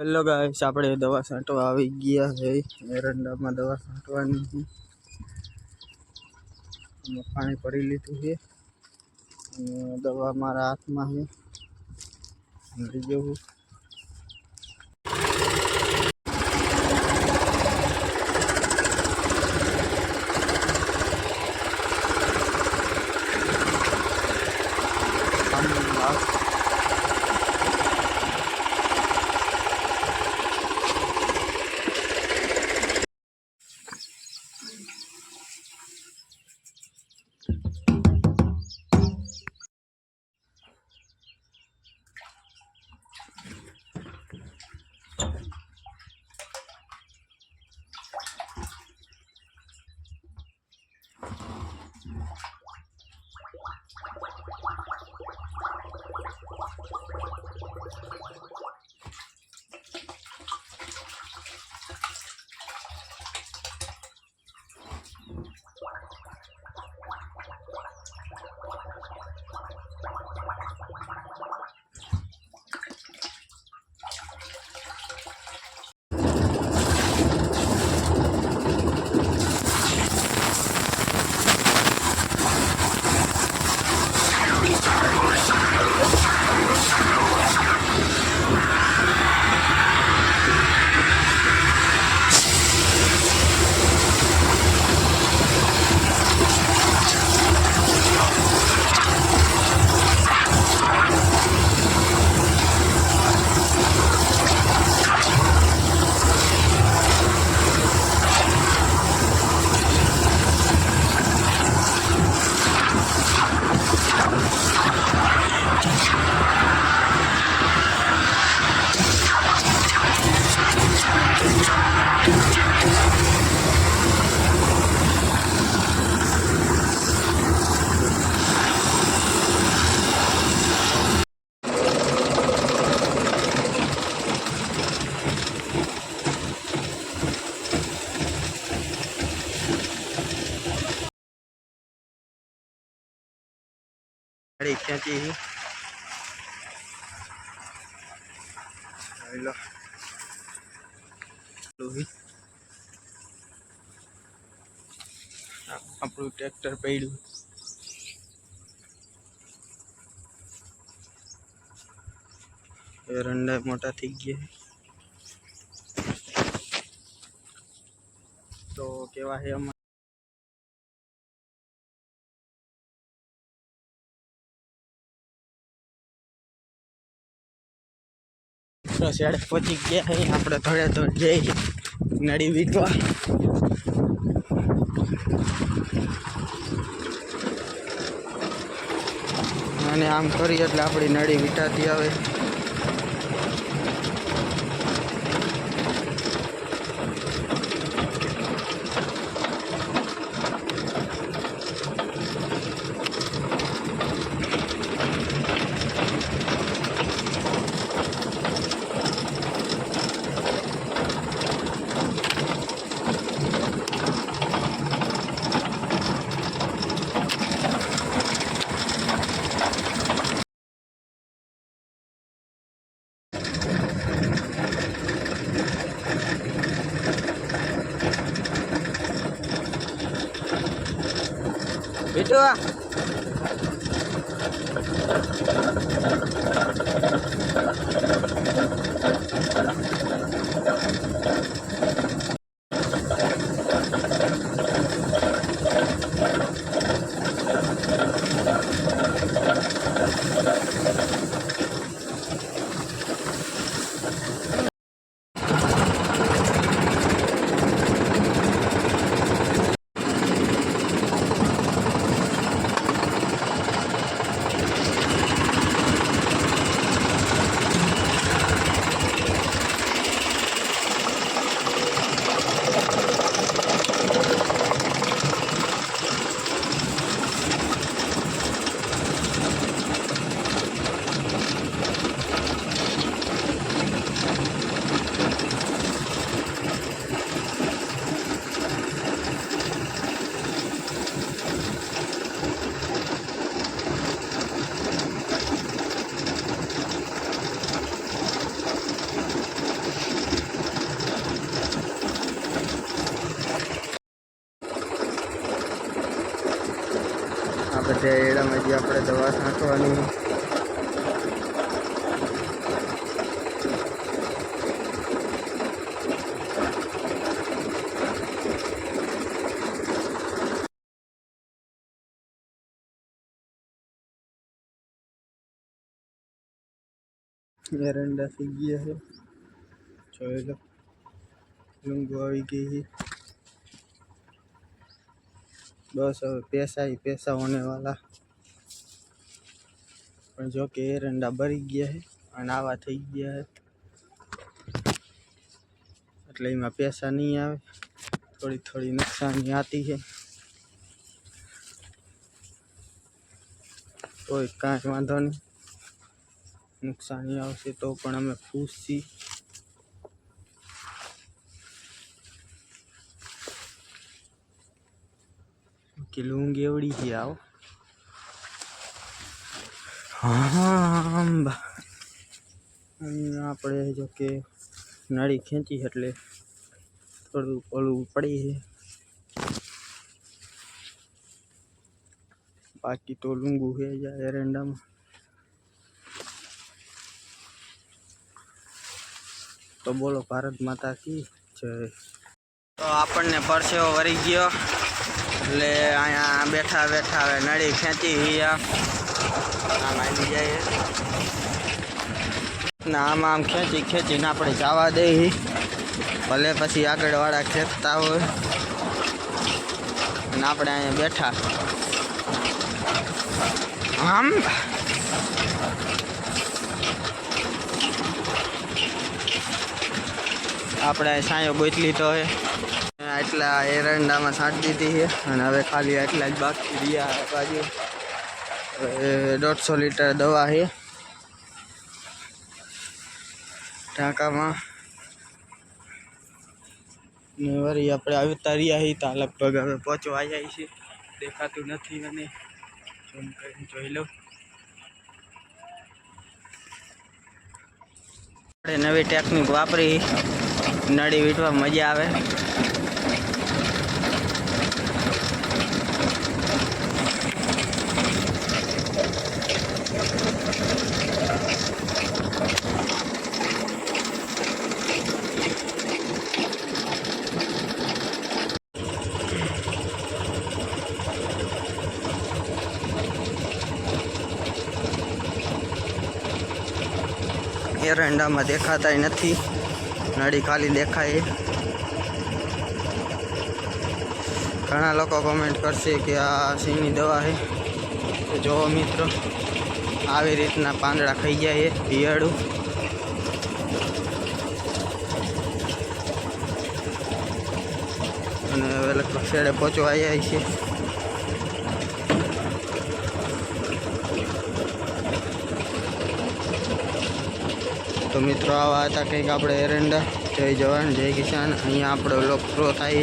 Hello guys આપણે દવા છાંટવા આવી ગયા છે. એરંડામાં દવા છાંટવાની છે. પાણી ભરી લીધું છે. અને દવા મારા હાથમાં છે. લઈ જવું ગાડી ક્યાંથી છે લો લોહી આ આપણું ટ્રેક્ટર પડ્યું એરંડા મોટા થઈ ગયા તો કેવા છે અમારે તો શેડે પહોંચી ગયા છે. આપણે થોડે થોડે જઈ નડી વીટવા. અને આમ કરીએ એટલે આપણી નળી વીટાતી આવે. બેટો વીટવા જે આપણે દવા છાંટવાની. એરંડા થઈ ગયા છે. જોઈ લો લીંબુ આવી ગઈ છે. બસ હવે પૈસા એ પૈસા હોને વાલા. પણ જો કે એરંડા ભરી ગયા છે અને આવા થઈ ગયા છે. એટલે એમાં પૈસા નહીં આવે. થોડી થોડી નુકસાની આવતી છે. કોઈ કાંઈ વાંધો નહીં. નુકસાની આવશે તો પણ અમે ખુશ છીએ. કે લુંગી એવડી છે આવો. હા આપણે જો કે નળી ખેંચી એટલે થોડું ઓલું પડી છે. બાકી તો લુંગુ છે જાય એરંડામાં. તો બોલો ભારત માતા કી જય. તો આપણને પરસેવો વરી ગયો. એટલે અહીંયા બેઠા બેઠા હવે નળી ખેંચી હિયા. આમ આવી જાય ને આમ આમ ખેંચી ખેંચીને આપણે જવા દઈએ ભલે પછી આગળવાળા ખેંચતા હોય. અને આપણે અહીંયા બેઠા. આમ. આપણે સાયો ગોતલી તો હે. આટલા એરંડામાં છાંટી દીધી છે અને હવે ખાલી આટલા જ બાકી રહ્યા આ બાજુ. હવે દોઢસો લીટર દવા છે. ટાંકામાં ને વળી આપણે આવતા રહ્યા છીએ ત્યાં લગભગ હવે પહોંચવા જાય છે. દેખાતું નથી મને. ઝૂમ કરીને જોઈ લઉં. આપણે નવી ટેકનિક વાપરી. નળી વીંટવા મજા આવે. એરંડામાં દેખાતાય નથી. નળી ખાલી દેખાય. ઘણા લોકો કોમેન્ટ કરશે કે આ સિંહની દવા છે. જોવો મિત્રો, આવી રીતના પાંદડા ખાઈ જાય છે પિયાળું અને હવે ખસેડે પહોંચવા આવ્યા છે તો મિત્રો, આવા હતા કંઈક આપણે એરંડા. જય જવાન, જય કિસાન. અહીંયા આપણો લોક પૂરો થાય